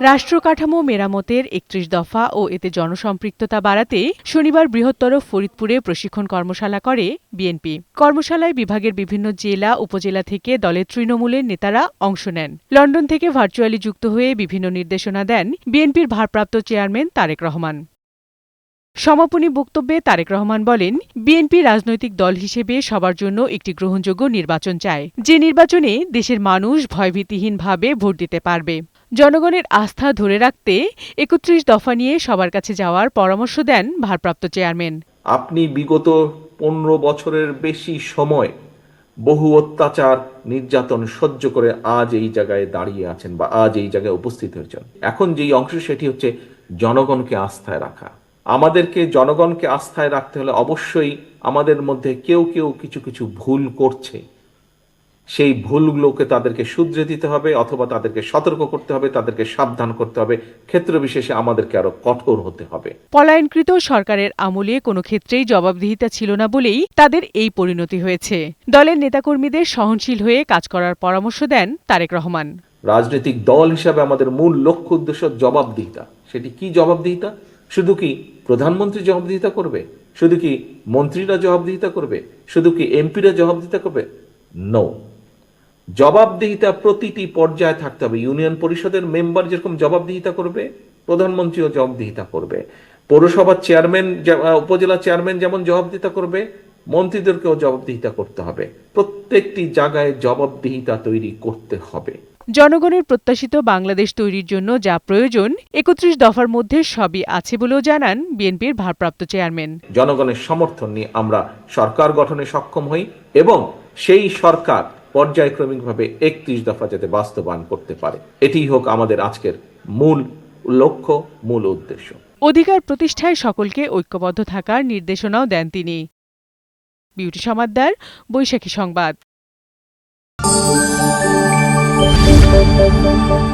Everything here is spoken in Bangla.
রাষ্ট্র কাঠামো মেরামতের একত্রিশ দফা ও এতে জনসম্পৃক্ততা বাড়াতে শনিবার বৃহত্তর ফরিদপুরে প্রশিক্ষণ কর্মশালা করে বিএনপি। কর্মশালায় বিভাগের বিভিন্ন জেলা, উপজেলা থেকে দলের তৃণমূলের নেতারা অংশ নেন। লন্ডন থেকে ভার্চুয়ালি যুক্ত হয়ে বিভিন্ন নির্দেশনা দেন বিএনপির ভারপ্রাপ্ত চেয়ারম্যান তারেক রহমান। সমাপনী বক্তব্যে তারেক রহমান বলেন, বিএনপি রাজনৈতিক দল হিসেবে সবার জন্য একটি গ্রহণযোগ্য নির্বাচন চায়। যে নির্বাচনে দেশের মানুষ ভয়ভীতিহীনভাবে ভোট দিতে পারবে। জনগণের আস্থা ধরে রাখতে একত্রিশ দফা নিয়ে সবার কাছে যাওয়ার পরামর্শ দেন ভারপ্রাপ্ত চেয়ারম্যান। আপনি বিগত পনেরো বছরের বেশি সময় বহু অত্যাচার, নির্যাতন সহ্য করে আজ এই জায়গায় দাঁড়িয়ে আছেন বা আজ এই জায়গায় উপস্থিত হয়েছেন। এখন যেই অংশ সেটি হচ্ছে জনগণকে আস্থায় রাখা। আমাদেরকে জনগণকে আস্থায় রাখতে হলে অবশ্যই আমাদের মধ্যে কেউ কেউ কিছু কিছু ভুল করছে। সেই ভুলগুলোকে তাদেরকে শুধরে দিতে হবে অথবা তাদেরকে সতর্ক করতে হবে তাদেরকে সাবধান করতে হবে। ক্ষেত্র বিশেষে আমাদেরকে আরও কঠোর হতে হবে। পলায়নকৃত সরকারের আমলে কোনো ক্ষেত্রেই জবাবদিহিতা ছিল না বলেই তাদের এই পরিণতি হয়েছে। দলের নেতাকর্মীদের সহনশীল হয়ে কাজ করার পরামর্শ দেন তারেক রহমান। রাজনৈতিক দল হিসাবে আমাদের মূল লক্ষ্য উদ্দেশ্য জবাবদিহিতা। সেটি কি জবাবদিহিতা? শুধু কি প্রধানমন্ত্রী জবাবদিহিতা করবে? শুধু কি মন্ত্রীরা জবাবদিহিতা করবে? শুধু কি এমপিরা জবাবদিহিতা করবে? নো জবাবদিহিতা প্রতিটি পর্যায়ে থাকতে হবে। ইউনিয়ন পরিষদের মেম্বার যেরকম জবাবদিহিতা করবে, প্রধানমন্ত্রীও জবাবদিহিতা করবে। পৌরসভার চেয়ারম্যান উপজেলা চেয়ারম্যান যেমন জবাবদিহিতা করবে, মন্ত্রীদেরকেও জবাবদিহিতা করতে হবে। প্রত্যেকটি জায়গায় জবাবদিহিতা তৈরি করতে হবে। জনগণের প্রত্যাশিত বাংলাদেশ তৈরির জন্য যা প্রয়োজন একত্রিশ দফার মধ্যে সবই আছে বলেও জানান বিএনপির ভারপ্রাপ্ত চেয়ারম্যান। জনগণের সমর্থন নিয়ে আমরা সরকার গঠনে সক্ষম হই এবং সেই সরকার পর্যায়ক্রমিকভাবে একত্রিশ দফা যাতে বাস্তবায়ন করতে পারে। এটিই হোক আমাদের আজকের মূল লক্ষ্য মূল উদ্দেশ্য। অধিকার প্রতিষ্ঠায় সকলকে ঐক্যবদ্ধ থাকার নির্দেশনাও দেন তিনি। বিউটি সমাদ্দার বৈশাখী সংবাদ। Música